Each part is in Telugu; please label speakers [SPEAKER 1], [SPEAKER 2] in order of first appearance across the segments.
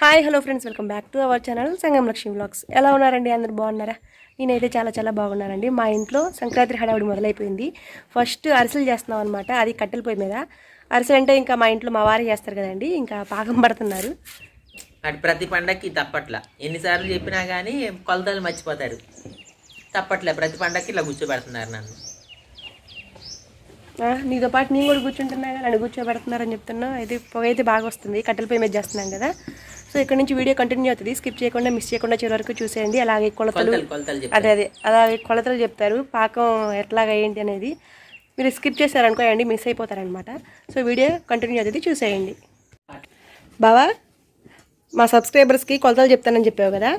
[SPEAKER 1] Hi hello friends welcome back to our channel Sangam Lakshmi blogs ఎలా ఉన్నారండి? అందరు బాగున్నారా? నేనైతే చాలా చాలా బాగున్నానండి. మా ఇంట్లో సంక్రాంతి హడావుడి మొదలైపోయింది. ఫస్ట్ అరిసెలు చేస్తున్నాం అనమాట అది కట్టెల పొయ్యి మీద. అరిసెలు అంటే ఇంకా మా ఇంట్లో మా వారే చేస్తారు కదండి. ఇంకా పాకం పడుతున్నారు.
[SPEAKER 2] అటు ప్రతి పండక్కి తప్పట్ల. ఎన్నిసార్లు చెప్పినా కానీ కొలతలు మర్చిపోతారు. తప్పట్లే. ప్రతి పండక్కి ఇలా కూర్చోబెడుతున్నారు నన్ను.
[SPEAKER 1] నీతో పాటు నేను కూడా కూర్చుంటున్నా నన్ను కూర్చోబెడుతున్నారని చెప్తున్నా. అయితే పొగ అయితే బాగా వస్తుంది. కట్టెల పొయ్యి మీద చేస్తున్నాం కదా. సో ఇక్కడ నుంచి వీడియో కంటిన్యూ అవుతుంది. స్కిప్ చేయకుండా మిస్ చేయకుండా చివరి వరకు చూసేయండి. అలాగే కొలతలు అదే అదే. అలాగే కొలతలు చెప్తారు. పాకం ఎట్లాగా ఏంటి అనేది మీరు స్కిప్ చేశారనుకోండి మిస్ అయిపోతారనమాట. సో వీడియో కంటిన్యూ అవుతుంది. చూసేయండి. బావా మా సబ్స్క్రైబర్స్కి కొలతలు చెప్తానని చెప్పావు కదా?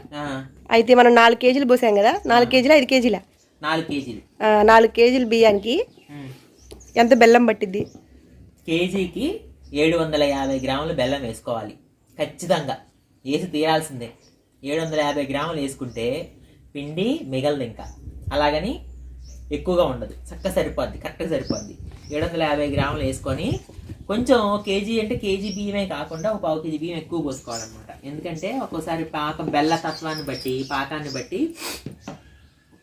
[SPEAKER 1] అయితే మనం నాలుగు కేజీలు పోసాం కదా? నాలుగు కేజీలు ఐదు కేజీల?
[SPEAKER 2] నాలుగు కేజీలు.
[SPEAKER 1] నాలుగు కేజీలు బియ్యానికి. ఎంత బెల్లం పట్టిద్ది?
[SPEAKER 2] కేజీకి ఏడు వందల యాభై గ్రాములు బెల్లం వేసుకోవాలి. ఖచ్చితంగా. వేసి తీరాల్సిందే. ఏడు వందల యాభై గ్రాములు వేసుకుంటే పిండి మిగలదు ఇంకా. అలాగని ఎక్కువగా ఉండదు. చక్క సరిపోద్ది కరెక్ట్గా సరిపోద్ది. ఏడు వందల యాభై గ్రాములు వేసుకొని కొంచెం కేజీ అంటే కేజీ బియ్యమే కాకుండా ఒక పావు కేజీ బియ్యం ఎక్కువ పోసుకోవాలన్నమాట. ఎందుకంటే ఒక్కోసారి పాకం బెల్ల తత్వాన్ని బట్టి పాకాన్ని బట్టి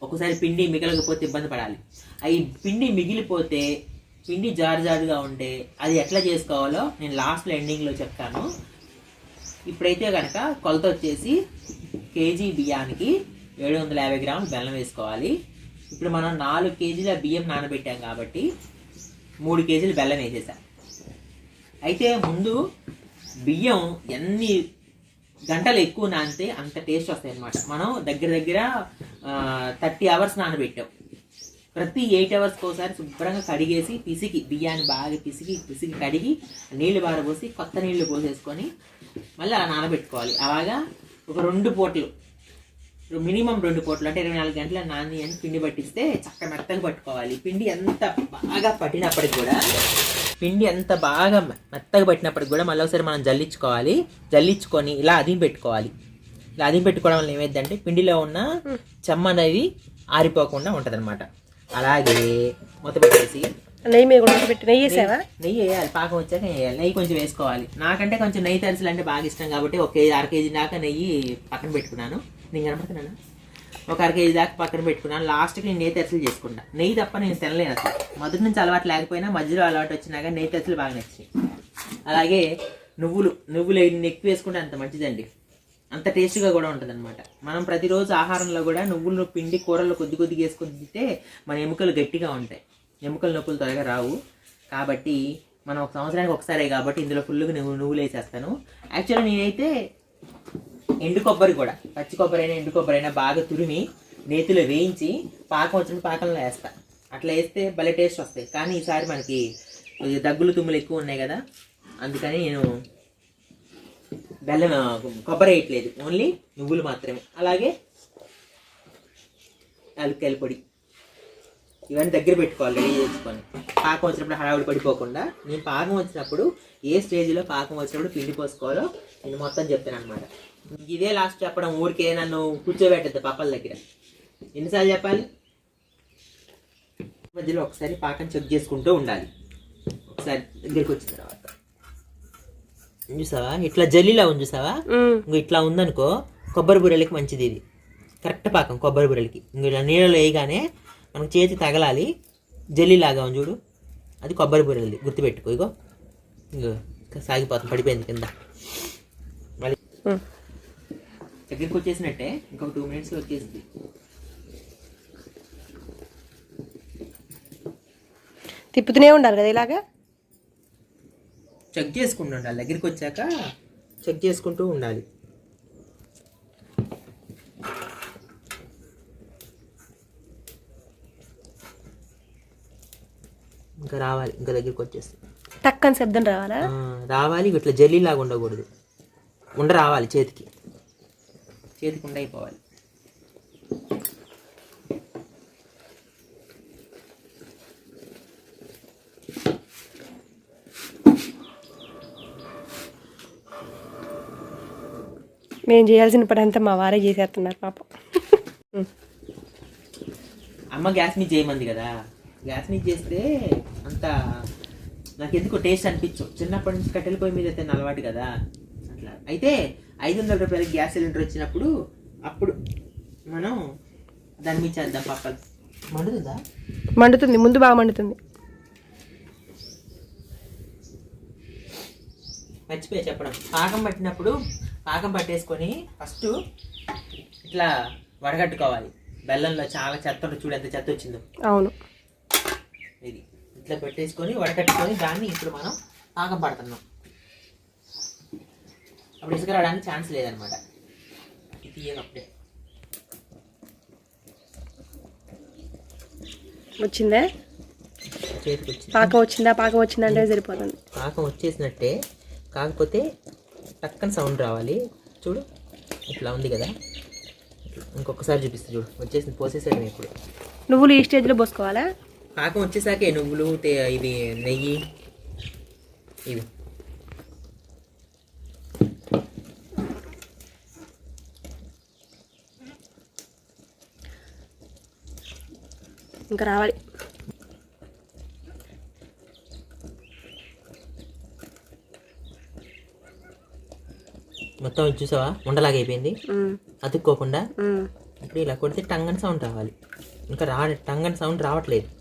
[SPEAKER 2] ఒక్కోసారి పిండి మిగలకపోతే ఇబ్బంది పడాలి. అవి పిండి మిగిలిపోతే పిండి జారు జారుగా ఉంటే అది ఎట్లా చేసుకోవాలో నేను లాస్ట్లో ఎండింగ్లో చెప్తాను. ఇప్పుడైతే కనుక కొలత వచ్చేసి కేజీ బియ్యానికి ఏడు వందల యాభై గ్రాములు బెల్లం వేసుకోవాలి. ఇప్పుడు మనం నాలుగు కేజీల బియ్యం నానబెట్టాం కాబట్టి మూడు కేజీలు బెల్లం వేసేసాం. అయితే ముందు బియ్యం ఎన్ని గంటలు ఎక్కువ నానితే అంత టేస్ట్ వస్తాయి అనమాట మనం దగ్గర దగ్గర థర్టీ అవర్స్ నానబెట్టాం. ప్రతి ఎయిట్ అవర్స్కి ఒకసారి శుభ్రంగా కడిగేసి పిసికి బియ్యాన్ని బాగా పిసికి పిసికి కడిగి నీళ్ళు బారబోసి కొత్త నీళ్ళు పోసేసుకొని మళ్ళీ అలా నానబెట్టుకోవాలి. అలాగా ఒక రెండు పూటలు. మినిమం రెండు పూటలు. అంటే ఇరవై నాలుగు గంటల నాని అని పిండి పట్టిస్తే చక్క మెత్తగా పట్టుకోవాలి. పిండి ఎంత బాగా పట్టినప్పటికి కూడా పిండి ఎంత బాగా మెత్తగా పట్టినప్పటికి కూడా మళ్ళీ ఒకసారి మనం జల్లించుకోవాలి. జల్లించుకొని ఇలా అదిం పెట్టుకోవాలి. ఇలా అదిం పెట్టుకోవడం వల్ల ఏమైందంటే పిండిలో ఉన్న చెమ్మ అనేది ఆరిపోకుండా ఉంటదన్నమాట. అలాగే మూత పెట్టేసి
[SPEAKER 1] నెయ్యి మీద కూడా పెట్టి నెయ్యి వేసావా?
[SPEAKER 2] నెయ్యి వేయాలి పాకం వచ్చాక వేయాలి. నెయ్యి కొంచెం వేసుకోవాలి. నాకంటే కొంచెం నెయ్యి తరిసెలు అంటే బాగా ఇష్టం కాబట్టి ఒక కేజీ అర కేజీ దాకా నెయ్యి పక్కన పెట్టుకున్నాను. నేను కనపడుతున్నాను ఒక అర కేజీ దాకా పక్కన పెట్టుకున్నాను. లాస్ట్కి నేను నెయ్యి తెరసలు చేసుకుంటా. నెయ్యి తప్ప నేను తినలేను అసలు. మొదటి నుంచి అలవాటు లేకపోయినా మధ్యలో అలవాటు వచ్చినాక నెయ్యి తెరసలు బాగా నచ్చాయి అలాగే నువ్వులు నువ్వులు ఎక్కువ వేసుకుంటే అంత మంచిదండి. అంత టేస్ట్గా కూడా ఉంటుంది అనమాట మనం ప్రతిరోజు ఆహారంలో కూడా నువ్వులు పిండి కూరలు కొద్ది కొద్దిగా వేసుకొని తింటే మన ఎముకలు గట్టిగా ఉంటాయి. ఎముకల నొప్పులు త్వరగా రావు. కాబట్టి మనం ఒక సంవత్సరానికి ఒకసారే కాబట్టి ఇందులో ఫుల్గా నువ్వు నువ్వులు వేసేస్తాను. యాక్చువల్గా నేనైతే ఎండు కొబ్బరి కూడా పచ్చి కొబ్బరి అయినా ఎండు కొబ్బరి అయినా బాగా తురిమి నేతిలో వేయించి పాకం వచ్చిన పాకంలో వేస్తా. అట్లా వేస్తే భలే టేస్ట్ వస్తాయి. కానీ ఈసారి మనకి దగ్గులు తుమ్ములు ఎక్కువ ఉన్నాయి కదా అందుకని నేను బెల్లం కొబ్బరి వేయట్లేదు. ఓన్లీ నువ్వులు మాత్రమే. అలాగే యాలక్కాయల పొడి. ఇవన్నీ దగ్గర పెట్టుకోవాలి రెడీ చేసుకొని. పాకం వచ్చినప్పుడు హడావుడి పడిపోకుండా నేను పాకం వచ్చినప్పుడు ఏ స్టేజ్లో పాకం వచ్చినప్పుడు పిండి పోసుకోవాలో నేను మొత్తం చెప్తాను అనమాట ఇదే లాస్ట్ చెప్పడం ఊరికే నన్ను కూర్చోబెట్టద్దు పాపల దగ్గర. ఎన్నిసార్లు చెప్పాలి? మధ్యలో ఒకసారి పాకం చెక్ చేసుకుంటూ ఉండాలి. ఒకసారి దగ్గరికి వచ్చిన తర్వాత. చూసావా? ఇట్లా జల్లీలా ఉంది చూసావా. ఇంకో ఇట్లా ఉందనుకో కొబ్బరి బుర్రెలకి మంచిది ఇది. కరెక్ట్ పాకం కొబ్బరి బుర్రెలకి ఇంక ఇలా నీళ్ళలో వేయగానే మనకు చేతి తగలాలి. జల్లీ లాగా ఉంది చూడు. అది కొబ్బరి బుర్రెలది గుర్తుపెట్టుకో. ఇగో. ఇంకో ఇంకా సాగిపోతాం పడిపోయింది కింద. మళ్ళీ. దగ్గరికి వచ్చేసినట్టే. ఇంకొక టూ మినిట్స్ వచ్చేసింది.
[SPEAKER 1] తిప్పుతూనే ఉండాలి కదా ఇలాగా?
[SPEAKER 2] చెక్ చేసుకుంటూ ఉండాలి. దగ్గరికి వచ్చాక చెక్ చేసుకుంటూ ఉండాలి. ఇంకా రావాలి ఇంకా దగ్గరికి వచ్చేస్తుంది
[SPEAKER 1] టక్కని శబ్దం రావాలా?
[SPEAKER 2] రావాలి ఇట్లా జల్లీ లాగా ఉండకూడదు. ఉండ రావాలి చేతికి. చేతికి ఉండ అయిపోవాలి.
[SPEAKER 1] మేము చేయాల్సిన పని అంతా మా వారే చేసేస్తున్నారు పాపం.
[SPEAKER 2] అమ్మ గ్యాస్ మీద చేయమంది కదా. గ్యాస్ మీద చేస్తే అంత నాకు ఎందుకో టేస్ట్ అనిపించు. చిన్నప్పటి నుంచి కట్టెల పొయ్యి మీద అయితే అలవాటు కదా. అట్లా. అయితే ఐదు వందల రూపాయల గ్యాస్ సిలిండర్ వచ్చినప్పుడు అప్పుడు మనం దాని మీద చేద్దాం పప్పలు మండుతుందా?
[SPEAKER 1] మండుతుంది. ముందు బాగా మండుతుంది.
[SPEAKER 2] మర్చిపోయా చెప్పడం. పాకం పట్టినప్పుడు పాకం పట్టేసుకొని ఫస్ట్ ఇట్లా వడగట్టుకోవాలి. బెల్లంలో చాలా చెత్త ఉంటుంది. చూడు ఎంత చెత్త వచ్చిందో.
[SPEAKER 1] అవును.
[SPEAKER 2] ఇట్లా పెట్టేసుకొని వడకట్టుకొని దాన్ని ఇప్పుడు మనం పాకం పడుతున్నాం. అప్పుడు ఇసుక రావడానికి ఛాన్స్ లేదనమాట. ఇది తీయగా అప్పుడే
[SPEAKER 1] వచ్చిందా? పాకం వచ్చిందా? పాకం వచ్చిందా అంటే సరిపోతుంది.
[SPEAKER 2] పాకం వచ్చేసినట్టే. కాకపోతే టక్కన సౌండ్ రావాలి. చూడు ఇట్లా ఉంది కదా. ఇంకొకసారి చూపిస్తా చూడు. వచ్చేసింది పోసేసాడు ఇప్పుడు.
[SPEAKER 1] నువ్వులు ఈ స్టేజ్లో పోసుకోవాలా?
[SPEAKER 2] పాకం వచ్చేసాకే నువ్వులు ఇవి నెయ్యి. ఇవి.
[SPEAKER 1] ఇంకా రావాలి.
[SPEAKER 2] మొత్తం ఇది చూసావా? ఉండలాగా అయిపోయింది. అతుక్కోకుండా. ఇప్పుడు ఇలా కొడితే టంగ్ అని సౌండ్ రావాలి. ఇంకా రా టంగ్ అని సౌండ్ రావట్లేదు.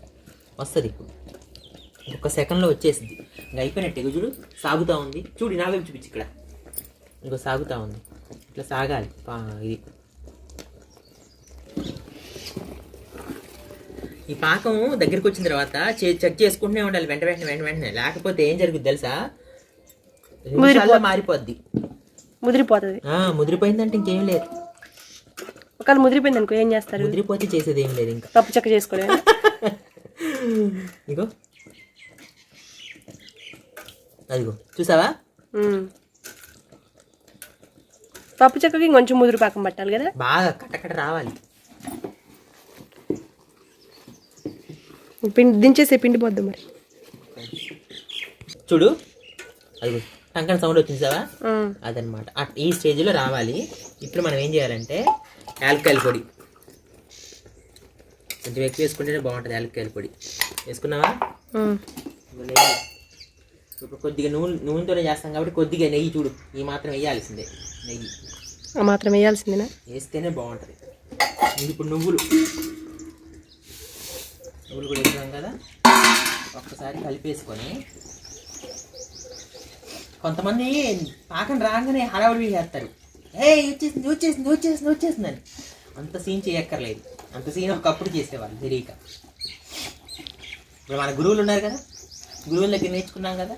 [SPEAKER 2] వస్తుంది. ఇప్పుడు ఒక సెకండ్లో వచ్చేసింది. ఇంకా అయిపోయినట్టు చూడు సాగుతూ ఉంది. చూడు నా వైపు చూపించి ఇక్కడ. ఇంకో సాగుతూ ఉంది. ఇట్లా సాగాలి. ఇది. ఈ పాకం దగ్గరికి వచ్చిన తర్వాత చెక్ చేసుకుంటూనే ఉండాలి. వెంట వెంటనే వెంట వెంటనే. లేకపోతే ఏం జరుగుద్ది తెలుసా? మారిపోద్ది.
[SPEAKER 1] ముదిరిపోతుంది.
[SPEAKER 2] ఆ, ముదిరిపోయిందంటే ఇంకేం లేదు.
[SPEAKER 1] ఒకవేళ ముదిరిపోయింది అనుకో ఏం చేస్తారు?
[SPEAKER 2] ముదిరిపోతే చేసేది ఏం లేదు ఇంకా.
[SPEAKER 1] పప్పు చెక్క చేసుకోవడం
[SPEAKER 2] ఇగో. అదిగో చూసావా?
[SPEAKER 1] పప్పు చెక్కకి ఇంకొంచెం ముదిరి పాకం పట్టాలి కదా?
[SPEAKER 2] బాగా కట్టకట రావాలి.
[SPEAKER 1] పిండి దించేసే పిండి పోద్దాం మరి.
[SPEAKER 2] చూడు. అదిగో టంకన్ సౌండ్ వచ్చింది
[SPEAKER 1] ఉమ్,
[SPEAKER 2] అదనమాట ఈ స్టేజ్లో రావాలి. ఇప్పుడు మనం ఏం చేయాలంటే యాలక్కాయల పొడి. కొంచెం ఎక్కువ వేసుకుంటేనే బాగుంటుంది యాలక్కాయల పొడి. వేసుకున్నావా? ఇప్పుడు కొద్దిగా నూనె నూనెతోనే చేస్తాం కాబట్టి కొద్దిగా నెయ్యి చూడు ఈ మాత్రం వేయాల్సిందే నెయ్యి.
[SPEAKER 1] మాత్రం వేయాల్సిందేనా?
[SPEAKER 2] వేస్తేనే బాగుంటుంది. ఇప్పుడు నువ్వులు. నువ్వులు కూడా వేసాం కదా? ఒక్కసారి కలిపేసుకొని కొంతమంది పాకం రాగానే హడావుడి చేస్తారు. ఏ వచ్చేసింది వచ్చేసింది వచ్చేసింది వచ్చేసింది అని అంత సీన్ చేయక్కర్లేదు. అంత సీన్ ఒకప్పుడు చేసేవాళ్ళు తెలియక. ఇప్పుడు మన గురువులు ఉన్నారు కదా గురువుల దగ్గర నేర్చుకున్నాం కదా.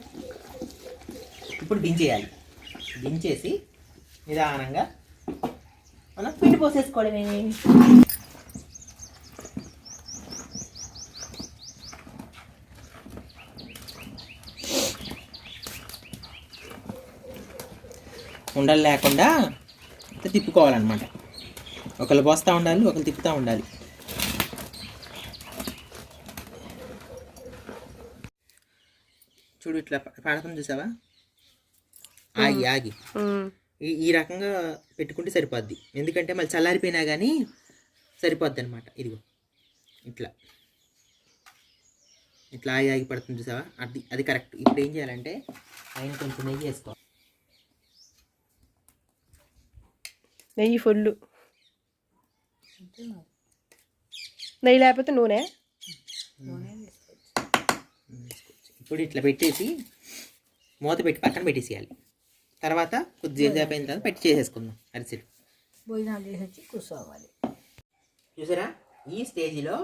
[SPEAKER 2] ఇప్పుడు దించేయాలి. దించేసి నిదానంగా మనం పిండి పోసేసుకోవడమే ఉండలు లేకుండా తిప్పుకోవాలన్నమాట. ఒకళ్ళు పోస్తూ ఉండాలి ఒకళ్ళు తిప్పుతూ ఉండాలి. చూడు ఇట్లా పాడకం చూసావా? ఆగి ఆగి. ఈ ఈ రకంగా పెట్టుకుంటే సరిపోద్ది. ఎందుకంటే మళ్ళీ చల్లారిపోయినా కానీ సరిపోద్ది అనమాట ఇదిగో ఇట్లా. ఇట్లా ఆగి ఆగి పడుతుంది చూసావా? అది అది కరెక్ట్. ఇప్పుడు ఏం చేయాలంటే ఆయన కొంచెం నెయ్యి వేసుకో.
[SPEAKER 1] నెయ్యి ఫుల్ నెయ్యి లేకపోతే నూనె?
[SPEAKER 2] ఇప్పుడు ఇట్లా పెట్టేసి మూత పెట్టి పక్కన పెట్టేసేయాలి. తర్వాత కొద్దిగా అయిన తర్వాత పెట్టి చేసేసుకుందాం అరిసెలు.
[SPEAKER 3] భోజనాలు చేసి వచ్చి కూర్చోవాలి.
[SPEAKER 2] చూసారా? ఈ స్టేజిలో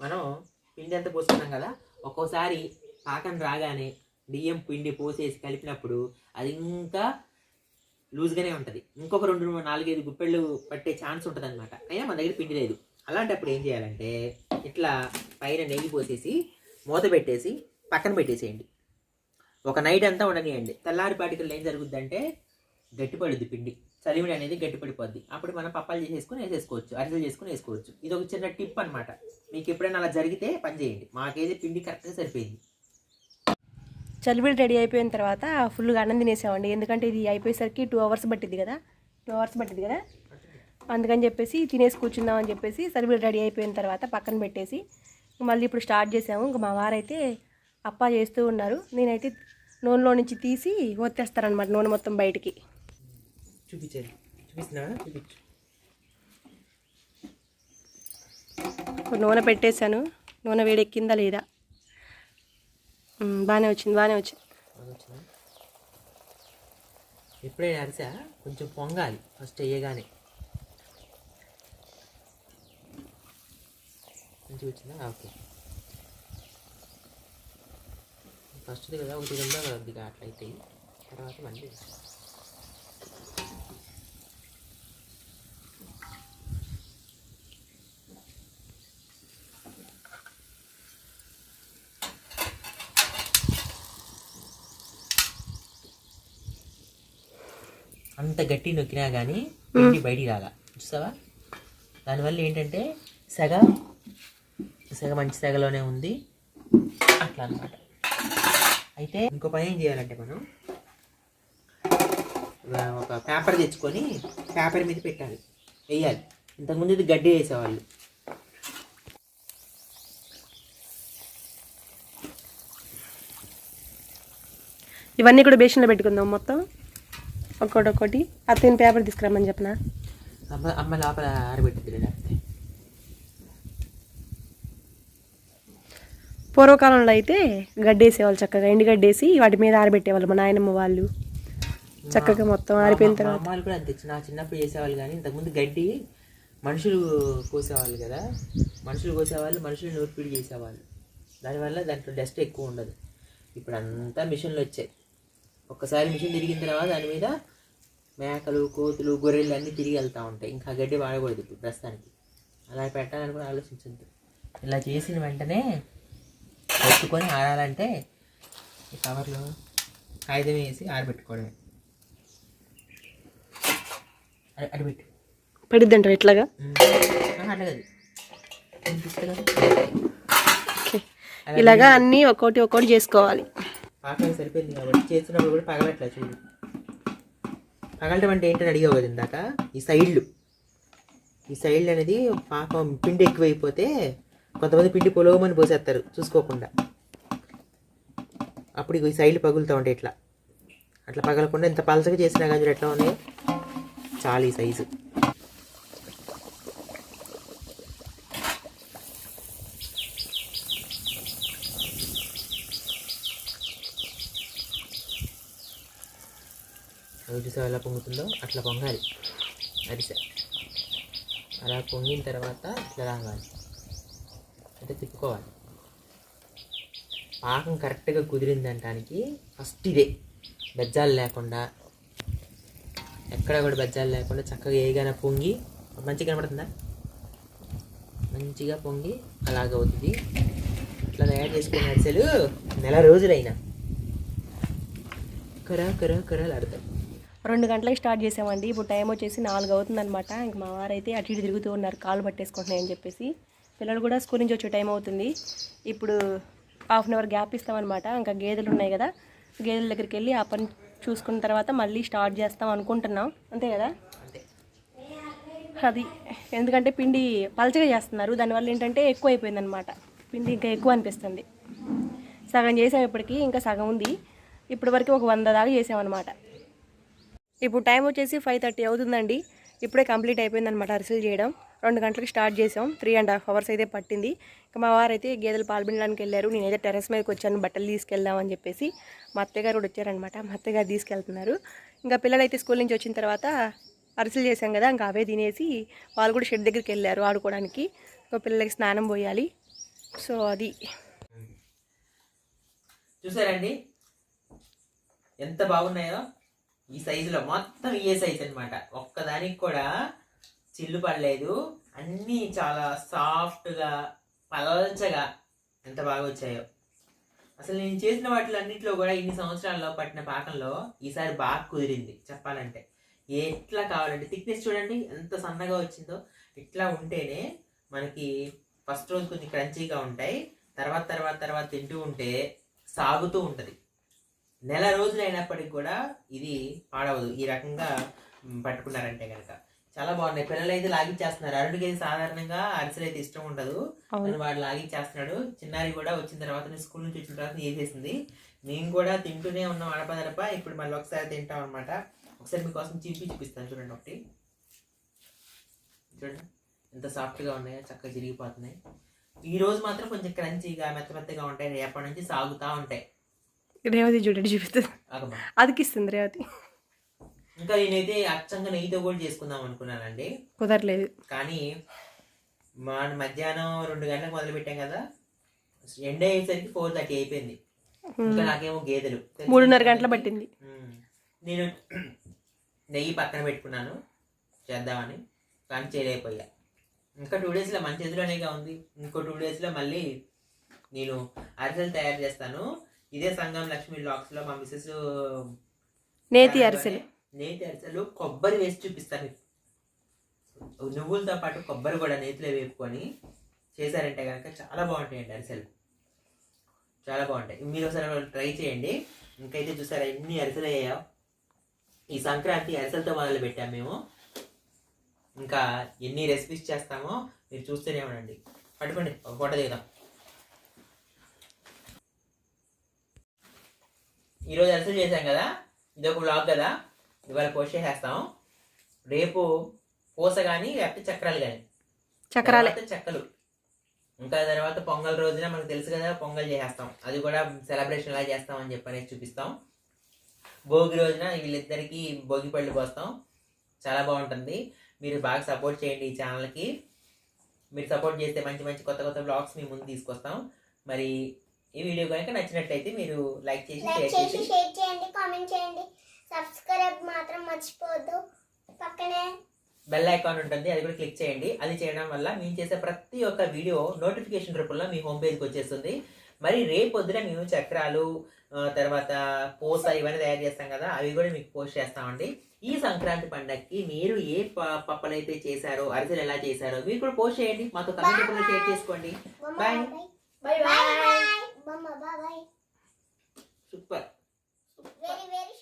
[SPEAKER 2] మనం పిండి అంతా పోసుకున్నాం కదా? ఒక్కోసారి పాకం రాగానే బియ్యం పిండి పోసేసి కలిపినప్పుడు అది ఇంకా లూజ్గానే ఉంటుంది. ఇంకొక రెండు మూడు నాలుగైదు గుప్పెళ్ళు పట్టే ఛాన్స్ ఉంటుంది అనమాట అయినా మన దగ్గర పిండి లేదు. అలాంటప్పుడు ఏం చేయాలంటే ఇట్లా పైన నెయ్యి పోసేసి మూత పెట్టేసి పక్కన పెట్టేసేయండి. ఒక నైట్ అంతా ఉండనియండి. తెల్లారిపాటికల్లో ఏం జరుగుద్దంటే గట్టిపడుద్ది పిండి. చలివిడి అనేది గట్టిపడిపోద్ది. అప్పుడు మనం పప్పాలు చేసేసుకుని వేసేసుకోవచ్చు. అరిసెలు చేసుకుని వేసుకోవచ్చు. ఇది ఒక చిన్న టిప్ అనమాట మీకు ఎప్పుడైనా అలా జరిగితే పని చేయండి. మాకైతే పిండి కరెక్ట్గా సరిపోయింది.
[SPEAKER 1] చలివిడి రెడీ అయిపోయిన తర్వాత ఫుల్గా అన్నం తినేసామండి ఎందుకంటే ఇది అయిపోయేసరికి టూ అవర్స్ పట్టింది కదా. టూ అవర్స్ పట్టింది కదా. అందుకని చెప్పేసి తినేసి కూర్చుందాం అని చెప్పేసి చలివిడి రెడీ అయిపోయిన తర్వాత పక్కన పెట్టేసి మళ్ళీ ఇప్పుడు స్టార్ట్ చేసాము. ఇంకా మా వారైతే అప్పా చేస్తూ ఉన్నారు. నేనైతే నూనెలో నుంచి తీసి ఒత్తేస్తారనమాట నూనె మొత్తం బయటికి.
[SPEAKER 2] చూపించారు చూపిస్తున్నావా చూపించు.
[SPEAKER 1] నూనె పెట్టేశాను. నూనె వేడెక్కిందా లేదా? బాగానే వచ్చింది బాగానే వచ్చింది.
[SPEAKER 2] బాగా ఎప్పుడైనా అరిసా? కొంచెం పొంగాలి ఫస్ట్ వేయగానే. మంచిగా వచ్చిందా? ఓకే. ఫస్ట్ది కదా ఒకటి రెండో కదా అట్లయితే తర్వాత మళ్ళీ అంత గట్టి నొక్కినా కానీ పిండి బయటికి రాగా చూసావా? దానివల్ల ఏంటంటే సెగ సెగ మంచి సెగలోనే ఉంది. అట్లా అన్నమాట. అయితే ఇంకో పని ఏం చేయాలంటే మనం ఒక పేపర్ తెచ్చుకొని పేపర్ మీద పెట్టాలి. వేయాలి. ఇంతకుముందు ఇది గడ్డి వేసేవాళ్ళు.
[SPEAKER 1] ఇవన్నీ కూడా బేషన్లో పెట్టుకుందాం మొత్తం. ఒక్కొక్కటి ఒక్కొక్కటి అత్తని పేపర్ తీసుకురమ్మని చెప్పనా?
[SPEAKER 2] అమ్మ అమ్మ లోపల ఆరబెట్టింది
[SPEAKER 1] పూర్వకాలంలో అయితే గడ్డేసేవాళ్ళు చక్కగా. ఎండు గడ్డేసి వాటి మీద ఆరబెట్టేవాళ్ళు మా నాయనమ్మ వాళ్ళు. చక్కగా మొత్తం ఆరిపోయిన తర్వాత
[SPEAKER 2] కూడా అంతే. నా చిన్నప్పుడు చేసేవాళ్ళు కానీ ఇంతకుముందు గడ్డి మనుషులు కోసేవాళ్ళు కదా. మనుషులు కోసేవాళ్ళు మనుషులు నూర్పిడి చేసేవాళ్ళు. దానివల్ల దాంట్లో డస్ట్ ఎక్కువ ఉండదు. ఇప్పుడు అంతా మిషన్లు వచ్చాయి. ఒక్కసారి మిషన్ తిరిగిన తర్వాత దాని మీద మేకలు కోతులు గొర్రెలు అన్నీ తిరిగి వెళ్తూ ఉంటాయి. ఇంకా గడ్డి వాడకూడదు ఇప్పుడు ప్రస్తుతానికి. అలా పెట్టాలని కూడా ఆలోచించద్దు. ఇలా చేసిన వెంటనే పెట్టుకొని ఆడాలంటే ఈ కవర్లో కాగితం వేసి ఆరబెట్టుకోవడమే. అటు- అటు పెట్టు.
[SPEAKER 1] పడిద్ది అంటారు
[SPEAKER 2] కదా.
[SPEAKER 1] ఓకే. ఇలాగా అన్నీ ఒక్కొక్కటి ఒక్కొక్కటి చేసుకోవాలి.
[SPEAKER 2] పాకం సరిపోయింది కాబట్టి చేస్తున్నప్పుడు కూడా పగలట్లా చూడు. పగలటం అంటే ఏంటని అడిగావు కదా ఇందాక? ఈ సైడ్లు. ఈ సైడ్లు అనేది పాపం పిండి ఎక్కువైపోతే కొంతమంది పిండి పొలవమని పోసేస్తారు చూసుకోకుండా. అప్పుడు ఈ సైడ్లు పగులుతూ ఉంటాయి ఇట్లా అట్లా పగలకుండా ఇంత పలసగా చేసినా కానీ ఎట్లా ఉన్నాయి? చాలు ఈ సైజు. అది ఎలా పొంగుతుందో అట్లా పొంగాలి. అరిసె. అలా పొంగిన తర్వాత ఇట్లా రావాలి. అంటే తిప్పుకోవాలి. పాకం కరెక్ట్గా కుదిరిందంటానికి ఫస్ట్ ఇదే. బెజ్జాలు లేకుండా ఎక్కడ కూడా బెజ్జాలు లేకుండా చక్కగా ఏగానే పొంగి మంచిగా కనబడుతుందా? మంచిగా పొంగి అలాగ అవుతుంది. ఇట్లా తయారు చేసుకున్న అరిసెలు నెల రోజులైనా. కరా కరా కరాలు ఆడతాయి.
[SPEAKER 1] రెండు గంటలకు స్టార్ట్ చేసామండి. ఇప్పుడు టైం వచ్చేసి నాలుగు అవుతుందనమాట ఇంక మా వారైతే అటు ఇటు తిరుగుతూ ఉన్నారు. కాలు పట్టేసుకుంటున్నాయని చెప్పేసి. పిల్లలు కూడా స్కూల్ నుంచి వచ్చే టైం అవుతుంది. ఇప్పుడు హాఫ్ అన్ అవర్ గ్యాప్ ఇస్తామన్నమాట. ఇంకా గేదెలు ఉన్నాయి కదా. గేదెల దగ్గరికి వెళ్ళి ఆ పని చూసుకున్న తర్వాత మళ్ళీ స్టార్ట్ చేస్తాం అనుకుంటున్నాం. అంతే కదా? అది. ఎందుకంటే పిండి పలచగా చేస్తున్నారు. దానివల్ల ఏంటంటే ఎక్కువ అయిపోయిందనమాట పిండి ఇంకా ఎక్కువ అనిపిస్తుంది. సగం చేసాం ఇప్పటికీ. ఇంకా సగం ఉంది. ఇప్పటి వరకు ఒక వంద దాకా చేసామన్నమాట. ఇప్పుడు టైం వచ్చేసి ఫైవ్ థర్టీ అవుతుందండి. ఇప్పుడే కంప్లీట్ అయిపోయిందనమాట అరిసెలు చేయడం. రెండు గంటలకు స్టార్ట్ చేసాం. త్రీ అండ్ హాఫ్ అవర్స్ అయితే పట్టింది. ఇంకా మా వారు అయితే గేదెలు పాలు పిండడానికి వెళ్ళారు. నేనైతే టెర్రస్ మీదకి వచ్చాను. బట్టలు తీసుకెళ్దామని చెప్పేసి మా అత్తగారు కూడా వచ్చారనమాట మా అత్తగారు తీసుకెళ్తున్నారు. ఇంకా పిల్లలు అయితే స్కూల్ నుంచి వచ్చిన తర్వాత అరిసెలు చేశాం కదా ఇంకా అవే తినేసి వాళ్ళు కూడా షెడ్ దగ్గరికి వెళ్ళారు ఆడుకోవడానికి. ఇంకా పిల్లలకి స్నానం పోయాలి. సో అది.
[SPEAKER 2] చూసారండి? ఎంత బాగున్నాయో. ఈ సైజులో మొత్తం ఏ సైజ్ అనమాట ఒక్కదానికి కూడా చిల్లు పడలేదు. అన్నీ చాలా సాఫ్ట్గా పలచగా ఎంత బాగా వచ్చాయో. అసలు నేను చేసిన వాటిలో అన్నింటిలో కూడా ఇన్ని సంవత్సరాల్లో పట్టిన పాకంలో ఈసారి బాగా కుదిరింది చెప్పాలంటే. ఎట్లా కావాలంటే థిక్నెస్ చూడండి ఎంత సన్నగా వచ్చిందో. ఇట్లా ఉంటేనే మనకి ఫస్ట్ రోజు కొంచెం క్రంచీగా ఉంటాయి. తర్వాత తర్వాత తర్వాత తింటూ ఉంటే సాగుతూ ఉంటుంది. నెల రోజులు అయినప్పటికి కూడా ఇది పాడవదు. ఈ రకంగా పట్టుకున్నారంటే కనుక చాలా బాగున్నాయి. పిల్లలు అయితే లాగిచ్చేస్తున్నారు. అరుడికి అయితే సాధారణంగా అరిసెలు అయితే ఇష్టం ఉండదు. వాడు లాగిచ్చేస్తున్నాడు. చిన్నారి కూడా వచ్చిన తర్వాత స్కూల్ నుంచి వచ్చిన తర్వాత చేసేసింది. మేము కూడా తింటూనే ఉన్నాం అడపదడప ఇప్పుడు మళ్ళీ ఒకసారి తింటాం అనమాట ఒకసారి మీకోసం చింపి చూపిస్తాను చూడండి ఒకటి. చూడండి. ఎంత సాఫ్ట్గా ఉన్నాయో చక్కగా చిరిగిపోతున్నాయి. ఈ రోజు మాత్రం కొంచెం క్రంచీగా మెత్త మెత్తగా ఉంటాయి. రేపటి నుంచి సాగుతూ ఉంటాయి.
[SPEAKER 1] రేవతి చూడండి చూపిస్తుంది.
[SPEAKER 2] ఆగమ్మా.
[SPEAKER 1] అదికిస్తుంది రేవతి.
[SPEAKER 2] ఇంకా నేనైతే అచ్చంగా నెయ్యితో కూడా చేసుకుందాం అనుకున్నానండి.
[SPEAKER 1] కుదరలేదు.
[SPEAKER 2] కానీ మా మధ్యాహ్నం రెండు గంటలకు మొదలు పెట్టాం కదా ఎండ అయ్యేసరికి ఫోర్ థర్టీ అయిపోయింది. ఇంకా నాకేమో గేదెలు.
[SPEAKER 1] మూడున్నర గంటలు పట్టింది.
[SPEAKER 2] నేను నెయ్యి పక్కన పెట్టుకున్నాను చేద్దామని కానీ చేయలేకపోయా. ఇంకా టూ డేస్లో మన చేతిలోనేగా ఉంది. ఇంకో టూ డేస్లో మళ్ళీ నేను అరిసెలు తయారు చేస్తాను. ఇదే సంగం లక్ష్మీ లాక్స్లో మా మిస్సెస్
[SPEAKER 1] నేతి అరిసెలు.
[SPEAKER 2] నేతి అరిసెలు కొబ్బరి వేసి చూపిస్తాను మీకు నువ్వులతో పాటు కొబ్బరి కూడా నేతిలో వేపుకొని చేశారంటే కనుక చాలా బాగుంటాయండి అరిసెలు. చాలా బాగుంటాయి. మీరు ఒకసారి ట్రై చేయండి. ఇంకైతే చూసారా ఎన్ని అరిసెలు అయ్యాయో? ఈ సంక్రాంతి అరిసెలతో మొదలు పెట్టాం మేము. ఇంకా ఎన్ని రెసిపీస్ చేస్తామో మీరు చూస్తూనే ఉండండి. పట్టుకోండి ఒక ఫోటో దిగుదాం. ఈరోజు అరిసెలు చేశాం కదా? ఇది ఒక బ్లాగ్ కదా? ఇవాళ పోస్ట్ చేసేస్తాం. రేపు పూస కానీ లేకపోతే చక్రాలు కానీ
[SPEAKER 1] చక్రాలే.
[SPEAKER 2] చెక్కలు. ఇంకా తర్వాత పొంగల్ రోజున మనకు తెలుసు కదా పొంగల్ చేసేస్తాం. అది కూడా సెలబ్రేషన్ ఎలా చేస్తాం అని చెప్పనేసి చూపిస్తాం. భోగి రోజున వీళ్ళిద్దరికి భోగి పళ్ళు పోస్తాం. చాలా బాగుంటుంది. మీరు బాగా సపోర్ట్ చేయండి ఈ ఛానల్కి మీరు సపోర్ట్ చేస్తే మంచి మంచి కొత్త కొత్త బ్లాగ్స్ మీ ముందు తీసుకొస్తాం. మరి ఈ వీడియో కనుక నచ్చినట్లయితే మీరు లైక్ చేసి
[SPEAKER 4] లైక్
[SPEAKER 2] షేర్
[SPEAKER 4] చేసి
[SPEAKER 2] చేసి
[SPEAKER 4] షేర్ చేయండి కామెంట్ చేయండి. సబ్స్క్రైబ్ మాత్రం మర్చిపోవద్దు. పక్కనే
[SPEAKER 2] బెల్ ఐకాన్ ఉంటుంది అది కూడా క్లిక్ చేయండి. అది చేయడం వల్ల మేము చేసే ప్రతి ఒక్క వీడియో నోటిఫికేషన్ రూపంలో మీ హోమ్ పేజ్కి వచ్చేస్తుంది. మరి రేపు పొద్దున మేము చక్రాలు ఆ, తర్వాత పూస ఇవన్నీ తయారు చేస్తాం కదా అవి కూడా మీకు పోస్ట్ చేస్తామండి. ఈ సంక్రాంతి పండగకి మీరు ఏ ప- పప్పలైతే చేశారో అరిసెలు ఎలా చేశారో మీరు కూడా పోస్ట్ చేయండి. మాతో కమెంట్ రూపంలో షేర్ చేసుకోండి. బాయ్
[SPEAKER 4] బాయ్ బాయ్ మమ్మ బాబాయ్
[SPEAKER 2] సూపర్ వెరీ వెరీ